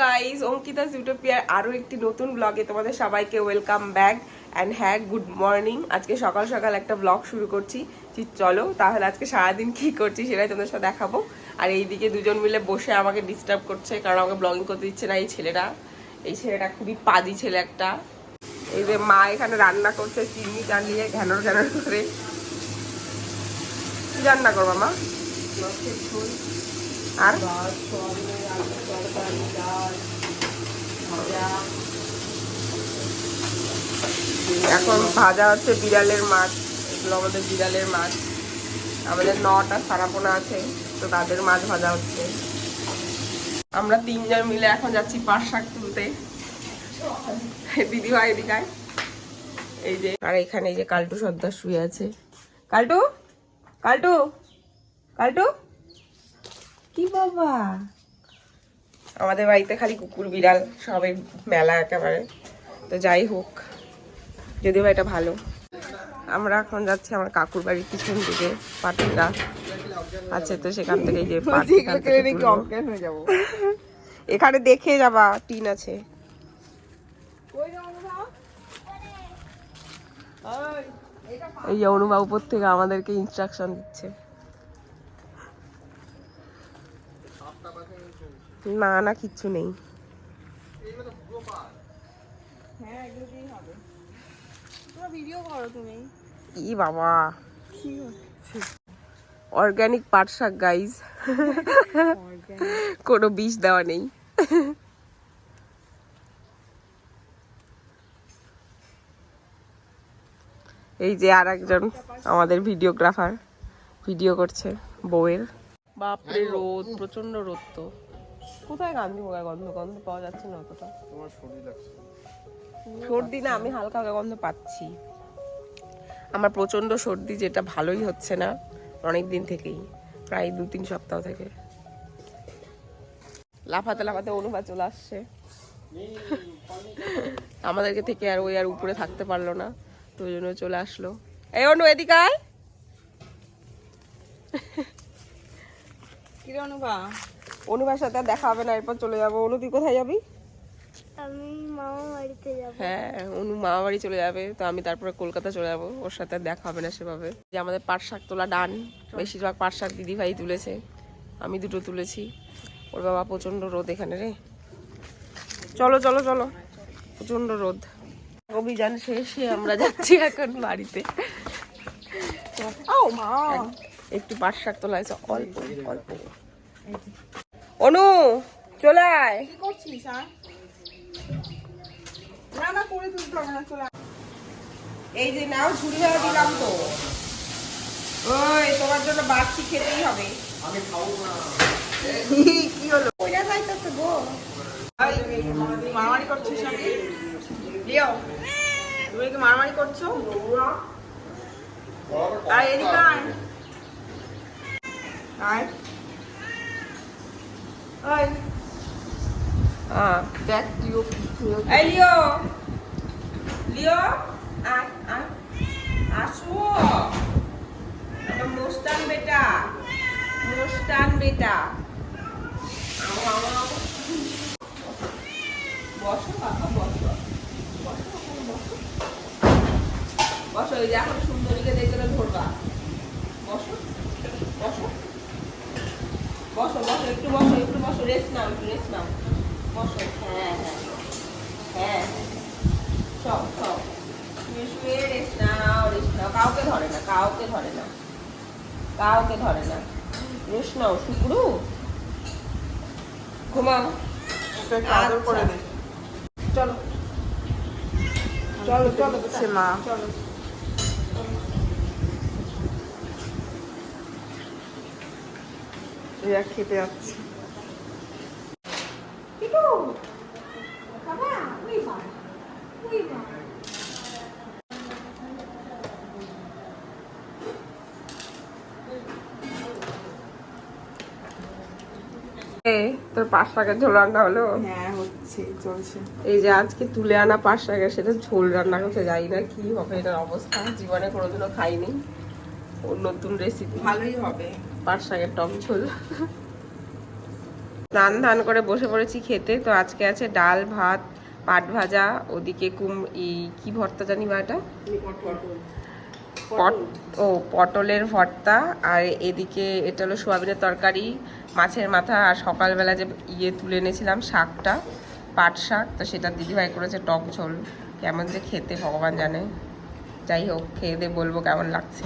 Guys Ankita's ইউটোপিয়ার আরও একটি নতুন ব্লগে তোমাদের সবাইকে ওয়েলকাম ব্যাক অ্যান্ড হ্যাঁ গুড মর্নিং আজকে সকাল সকাল একটা ব্লগ শুরু করছি। চলো, তাহলে আজকে সারাদিন কি করছি সেটাই তোমাদের সাথে দেখাবো। আর এইদিকে দুজন মিলে বসে আমাকে ডিস্টার্ব করছে, কারণ আমাকে ব্লগিং করতে দিচ্ছে না এই ছেলেটা। এই ছেলেটা খুবই পাজি ছেলে একটা। এই যে মা এখানে রান্না করছে, চিনি চালিয়ে ঘ্যানর ঘ্যানর করে। রান্না করব মা? আর? এখন ভাজা হচ্ছে বিড়ালের মাছ এগুলো আমাদের বিড়ালের মাছ। আমাদের নটা সারাপোনা আছে, তো তাদের মাছ ভাজা হচ্ছে। আমরা তিনজন মিলে এখন যাচ্ছি পাট শাক তুলতে। দিদি ভাই এদিকায় এই যে, আর এখানে এই যে কালটু সর্দার শুয়ে আছে। কাল্টু? কাল্টু? কালটু? কি বাবা? আমাদের বাড়িতে খালি কুকুর বিড়াল সবের মেলা একেবারে। তো যাই হোক যদিও বা এটা ভালো। আমরা এখন যাচ্ছি আমার কাকুর বাড়ির পিছন দিকে পাটের আছে তো সেখান থেকে যে এখান এখানে দেখে যাবা টিন আছে। এই যে অনুভব উপর থেকে আমাদেরকে ইনস্ট্রাকশন দিচ্ছে। না না কিচ্ছু নেই। ভিডিও ই বাবা। অর্গানিক পাট শাক গাইজ কোনো বিষ দেওয়া নেই। এই যে আর একজন আমাদের ভিডিওগ্রাফার ভিডিও করছে বউয়ের। বাপরে রোদ প্রচণ্ড রোদ তো। কোথায় গান্ধী পোকায় গন্ধ? গন্ধ পাওয়া যাচ্ছে না অতটা। তোমার শরীর লাগছে। সর্দি না আমি হালকা হালকা গন্ধ পাচ্ছি। আমার প্রচণ্ড সর্দি যেটা ভালোই হচ্ছে না অনেক দিন থেকেই প্রায় দু তিন সপ্তাহ থেকে। লাফাতে লাফাতে অনুভা চলে আসছে। আমাদেরকে থেকে আর ওই আর উপরে থাকতে পারল না তো ওই জন্য চলে আসলো। এই অনু এদিকে আয়। কি রে অনুভা? অনুভার সাথে আর দেখা হবে না এরপর চলে যাব। অনু তুই কোথায় যাবি? আমি মামা বাড়িতে যাব। হ্যাঁ অনু মামা বাড়ি চলে যাবে তো আমি তারপরে কলকাতা চলে যাব। ওর সাথে আর দেখা হবে না সেভাবে। যে আমাদের পাট শাক তোলা ডান বেশিরভাগ পাট শাক দিদি ভাই তুলেছে আমি দুটো তুলেছি। ওর বাবা প্রচণ্ড রোদ এখানে রে। চলো চলো চলো প্রচণ্ড রোদ। অভিযান শেষে আমরা যাচ্ছি এখন বাড়িতে। ও মা। একটু পাট শাক তোলা হয়েছে অল্প অল্প। অনু চলে আয়। কি করছিস না না করে তুলতে হবে না চলে এই যে নাও ঝুড়ি ভেড়া দিলাম তো। ওই তোমার জন্য বাড়ছি খেতেই হবে। আমি খাব না। কি হলো? ওইটা যাইতেছে গো। তুই মারামারি করছিস নাকি লিও। তুমি কি মারামারি করছ? আয় এদিকে আয়। আয় আয় হ্যাঁ দেখ লিও এই লিও লিও আয় আয় আসো। আমার মোস্তান বেটা। মোস্তান বেটা। বসো বাবা বসো। বসো ওখানে বসো। বসো এই যে এখন সুন্দরীকে দেখে ধরবা। বসো বসো। বসো বসো একটু বসো একটু বসো রেস্ট নাও একটু রেস্ট নাও। বসো হ্যাঁ হ্যাঁ হ্যাঁ। সব সব। শুয়ে রেস্ট নাও রেস্ট নাও। কাউকে ধরে না কাউকে ধরে না। কাউকে ধরে না। রেস্ট নাও শুক্রু ঘুমাও। দে চলো। চলো চলো। সে মা। চলো। রিয়া খেতে যাচ্ছে। তোর পাঁচ টাকার ঝোল রান্না হলো? হ্যাঁ হচ্ছে চলছে। এই যে আজকে তুলে আনা পাঁচ টাকা সেটা ঝোল রান্না করতে যাই না কি হবে এটার অবস্থা? জীবনে কোনোদিনও খাইনি। নতুন রেসিপি ভালোই হবে। পাঁচ শাকের টক ঝোল। স্নান ধান করে বসে পড়েছি খেতে তো আজকে আছে ডাল ভাত পাট ভাজা ওদিকে কুম ই কি ভর্তা জানি বা এটা? পট ও পটলের ভর্তা আর এদিকে এটা হলো সোয়াবিনের তরকারি মাছের মাথা আর সকালবেলা যে ইয়ে তুলে এনেছিলাম শাকটা পাট শাক তো সেটা দিদিভাই করেছে টক ঝোল। কেমন যে খেতে ভগবান জানে। যাই হোক খেয়ে দিয়ে বলব কেমন লাগছে।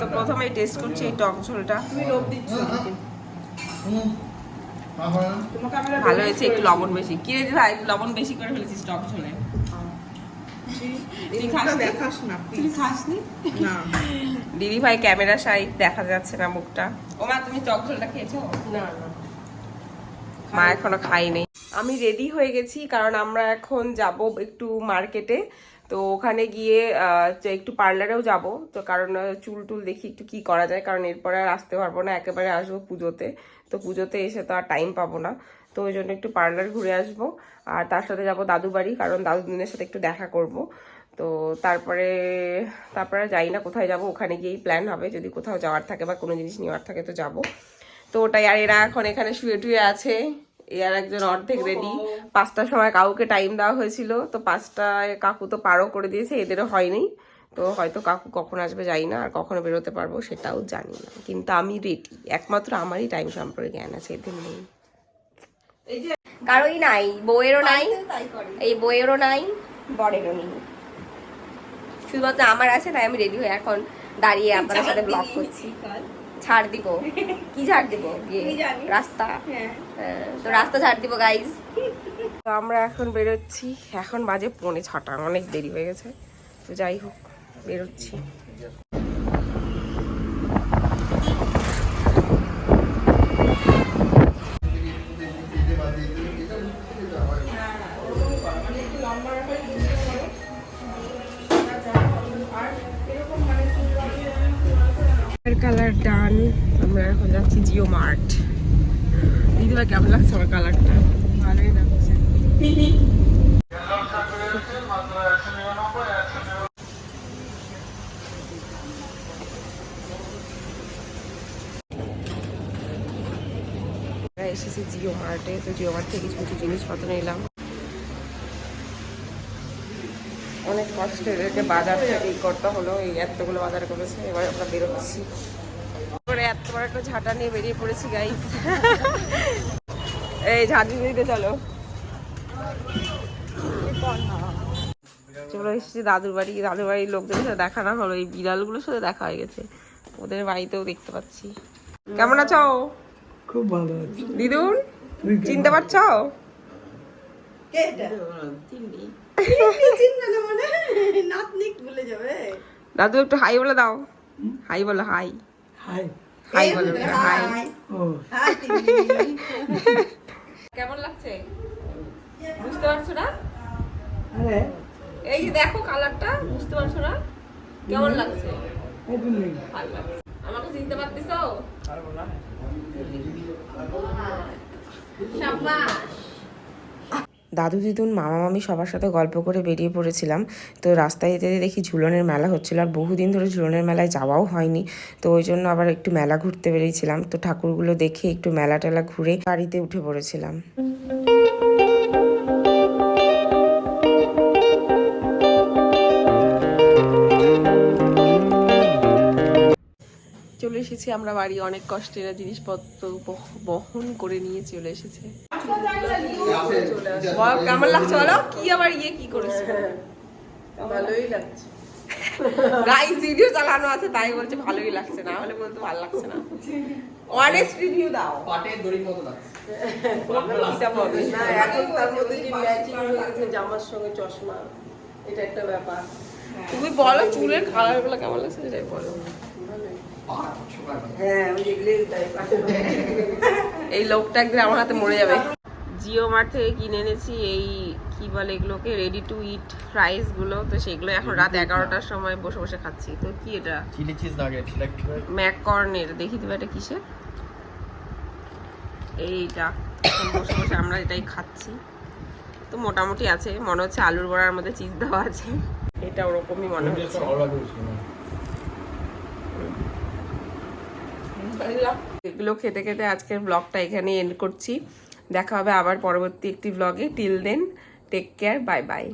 তো প্রথমে টেস্ট করছি এই টক ঝোলটা। তুমি লোভ দিচ্ছ আমাকে। ভালো হয়েছে একটু লবণ বেশি। কি রে ভাই লবণ বেশি করে ফেলেছিস টক ঝোলে? দিদি ভাই ক্যামেরা সাইড দেখা যাচ্ছে না মুখটা। ও মা তুমি টক ঝোলটা খেয়েছো? না না। মা এখনও খাইনি আমি রেডি হয়ে গেছি কারণ আমরা এখন যাব একটু মার্কেটে তো ওখানে গিয়ে একটু পার্লারেও যাব। তো কারণ চুল টুল দেখি একটু কি করা যায়। কারণ এরপরে আর আসতে পারব না, একেবারে আসব পুজোতে। তো পুজোতে এসে তো আর টাইম পাবো না। তো ওই জন্য একটু পার্লার ঘুরে আসব। আর তার সাথে যাব দাদু বাড়ি, কারণ দাদু দিনের সাথে একটু দেখা করব। তো তারপরে তারপরে যাই না, কোথায় যাব? ওখানে গিয়েই প্ল্যান হবে। যদি কোথাও যাওয়ার থাকে বা কোনো জিনিস নেওয়ার থাকে তো যাব। তো ওটাই, আর এরা এখন এখানে শুয়ে টুয়ে আছে। এর একজন অর্ধেক রেডি পাঁচটার সময় কাউকে টাইম দেওয়া হয়েছিল তো পাঁচটায় কাকু তো পারও করে দিয়েছে এদেরও হয়নি। তো হয়তো কাকু কখন আসবে জানি না আর কখনো বেরোতে পারব সেটাও জানি না। কিন্তু আমি রেডি একমাত্র আমারই টাইম সম্পর্কে জ্ঞান আছে এদের নেই। কারোই নাই বউয়েরও নাই এই বউয়েরও নাই বরেরও নেই। শুধুমাত্র আমার আছে তাই আমি রেডি হয়ে এখন দাঁড়িয়ে আপনার সাথে ব্লগ করছি। ছাড় দিব। কি ছাড় দিব? রাস্তা। হ্যাঁ, তো রাস্তা ছাড় দিব গাইজ তো আমরা এখন বেরোচ্ছি। এখন বাজে পৌনে ছটা অনেক দেরি হয়ে গেছে। তো যাই হোক বেরোচ্ছি। এসেছি জিও মার্টে, তো জিও মার্ট থেকে কিছু কিছু জিনিসপত্র নিলাম। অনেক কষ্টে এদেরকে বাজার থেকে করতে হলো, এই এতগুলো বাজার করেছে, এবার আমরা বেরোচ্ছি। করে এত বড় একটা ঝাঁটা নিয়ে বেরিয়ে পড়েছি গাইস এই ঝাঁটি দিতে চলো। চলে এসেছি দাদুর বাড়ি, দাদুর বাড়ির লোকজনের সাথে দেখা না হলো, এই বিড়ালগুলোর সাথে দেখা হয়ে গেছে। ওদের বাড়িতেও দেখতে পাচ্ছি। কেমন আছো? খুব ভালো আছে। দিদুন চিনতে পারছ? মানে? নাতনিক ভুলে যাবে। দাদু একটু হাই বলে দাও। হাই বলো হাই। হাই। হাই বলো হাই। কেমন লাগছে? বুঝতে পারছ না? আরে। এই যে দেখো কালারটা বুঝতে পারছ না? কেমন লাগছে? ভালো লাগছে আমাকে চিনতে পারতেছো দাদু দিদুন, মামা মামি সবার সাথে গল্প করে বেরিয়ে পড়েছিলাম। তো রাস্তায় যেতে দেখি ঝুলনের মেলা হচ্ছিল আর বহুদিন ধরে ঝুলনের মেলায় যাওয়াও হয়নি। তো ওই জন্য আবার একটু মেলা ঘুরতে বেরিয়েছিলাম। তো ঠাকুরগুলো দেখে একটু মেলা টেলা ঘুরে গাড়িতে উঠে পড়েছিলাম। চলে এসেছি আমরা বাড়ি। অনেক কষ্টের জিনিসপত্র বহ- বহন করে নিয়ে চলে এসেছে। কেমন লাগছে বলো? কি আবার ইয়ে কি করেছে? ভালোই লাগছে। গাইস ভিডিও চালানো আছে তাই বলছে ভালোই লাগছে না? হলে বলতে ভালো লাগছে না। অনেস্ট রিভিউ দাও। পাটের দড়ির মতো লাগছে। না এখন তার মধ্যে যে ম্যাচিং হয়ে গেছে জামার সঙ্গে চশমা এটা একটা ব্যাপার। তুমি বলো চুলের কালারগুলো কেমন লাগছে সেটাই বলো। এই লোকটা একদিন আমার হাতে মরে যাবে। জিও মার্ট থেকে কিনে এনেছি এই কি বলে এগুলোকে রেডি টু ইট ফ্রাইসগুলো। তো সেগুলো এখন রাত এগারোটার সময় বসে বসে খাচ্ছি। তো কি এটা? চিলি চিজ নাগেট ম্যাককর্নের দেখি দিবা এটা কিসের? এইটা বসে বসে আমরা এটাই খাচ্ছি। তো মোটামুটি আছে মনে হচ্ছে আলুর বড়ার মধ্যে চিজ দেওয়া আছে। এটা ওরকমই মনে হচ্ছে। এগুলো খেতে খেতে আজকের ব্লগটা এখানে এন্ড করছি। দেখা হবে আবার পরবর্তী একটি ব্লগে till then take care bye bye